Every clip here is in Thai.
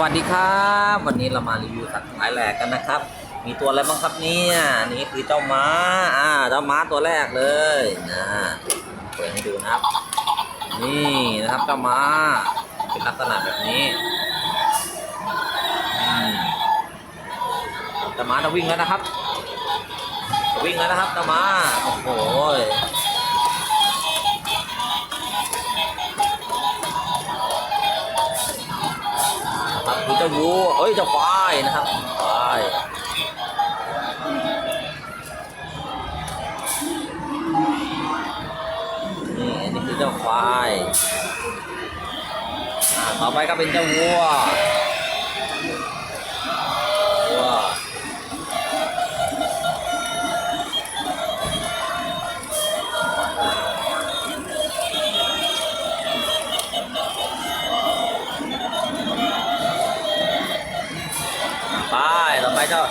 วัสดีครับ วันนี้เรามารีวิวสัตว์หลายแหลกกันนะครับ มีตัวอะไรบ้างครับเนี่ยนี่คือเจ้าม้าอ่าเจ้าม้าตัวแรกเลยนะเปิดให้ดูนะครับ นี่นะครับเจ้าม้าเป็นลักษณะแบบนี้เจ้าม้าจะวิ่งแล้วนะครับจะวิ่งแล้วนะครับเจ้าม้าโอ้โห ครับคือเจ้าวัวเอ้ยเจ้าควายนะครับควายนี่อันนี้คือเจ้าควายอ่าต่อไปก็เป็นเจ้าวัว เจ้า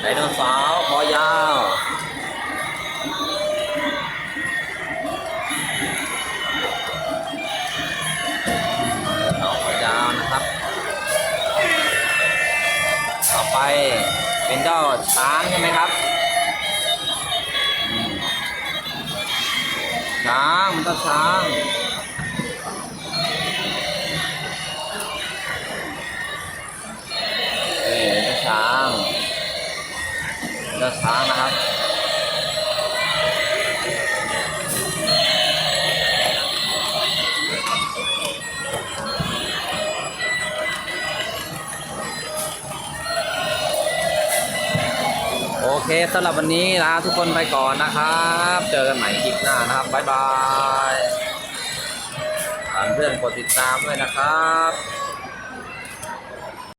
ไดโนเสาร์คอยาวเสาคอยาวนะครับ ต่อไปเป็นเจ้าช้างใช่ไหมครับช้างมันก็ช้าง จ้าช้านะครับโอเคสำหรับวันนี้ลาทุกคนไปก่อนนะครับ เจอกันใหม่คลิปหน้านะครับบ๊ายบายฝากเพื่อนกดติดตามด้วยนะครับ